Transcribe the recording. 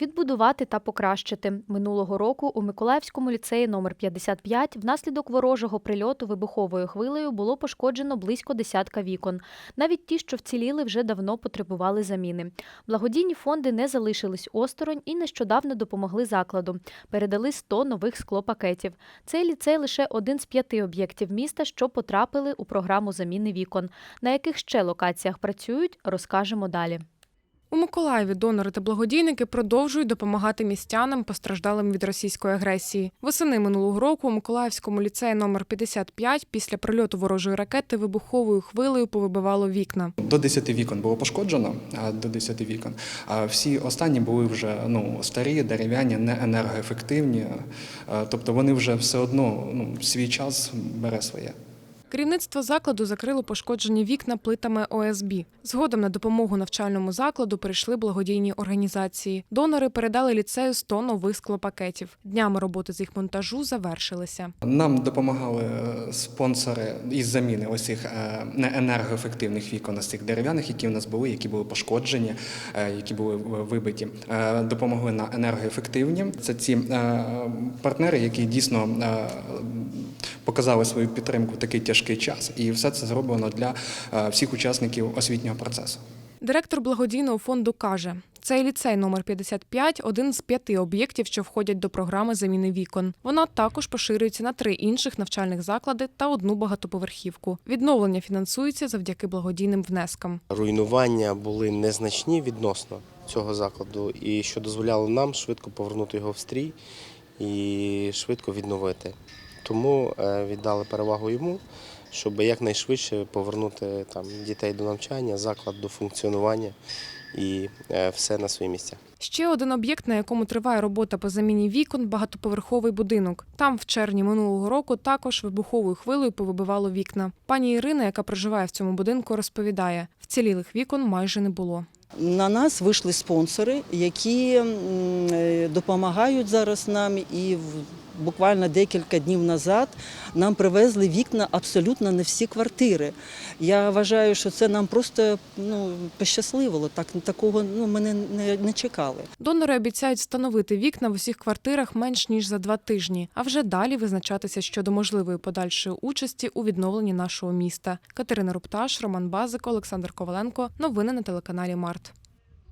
Відбудувати та покращити минулого року у Миколаївському ліцеї номер 55 внаслідок ворожого прильоту вибуховою хвилею було пошкоджено близько десятка вікон. Навіть ті, що вціліли, вже давно потребували заміни. Благодійні фонди не залишились осторонь і нещодавно допомогли закладу. Передали 100 нових склопакетів. Цей ліцей лише один з п'яти об'єктів міста, що потрапили у програму заміни вікон. На яких ще локаціях працюють, розкажемо далі. У Миколаєві донори та благодійники продовжують допомагати містянам, постраждалим від російської агресії. Восени минулого року у Миколаївському ліцеї номер 55 після прильоту ворожої ракети вибуховою хвилею повибивало вікна. До 10 вікон було пошкоджено, до 10 вікон. А всі останні були вже ну, старі, дерев'яні, не енергоефективні. Тобто вони вже все одно ну, свій час бере своє. Керівництво закладу закрило пошкоджені вікна плитами ОСБ. Згодом на допомогу навчальному закладу прийшли благодійні організації. Донори передали ліцею 100 нових склопакетів. Днями роботи з їх монтажу завершилися. Нам допомагали е, спонсори із заміни ось цих е, неенергоефективних вікон, ось цих дерев'яних, які в нас були, які були пошкоджені, е, які були вибиті. Допомогли на енергоефективні. Це ці партнери, які дійсно показали свою підтримку в такий тяжкий час, і все це зроблено для е, всіх учасників освітнього процесу. Директор благодійного фонду каже: цей ліцей номер 55 – один з п'яти об'єктів, що входять до програми заміни вікон. Вона також поширюється на три інших навчальних заклади та одну багатоповерхівку. Відновлення фінансується завдяки благодійним внескам. Руйнування були незначні відносно цього закладу, і що дозволяло нам швидко повернути його в стрій і швидко відновити. Тому е, віддали перевагу йому, щоб якнайшвидше повернути там дітей до навчання, заклад до функціонування і е, все на свої місця. Ще один об'єкт, на якому триває робота по заміні вікон, багатоповерховий будинок. Там в червні минулого року також вибуховою хвилею повибивало вікна. Пані Ірина, яка проживає в цьому будинку, розповідає: вцілілих вікон майже не було. На нас вийшли спонсори, які е, допомагають зараз нам і в- буквально декілька днів назад нам привезли вікна абсолютно на всі квартири. Я вважаю, що це нам просто ну, пощасливило. Так, такого ну, ми не, не, не чекали. Донори обіцяють встановити вікна в усіх квартирах менш ніж за два тижні, а вже далі визначатися щодо можливої подальшої участі у відновленні нашого міста. Катерина Рупташ, Роман Базик, Олександр Коваленко. Новини на телеканалі Март.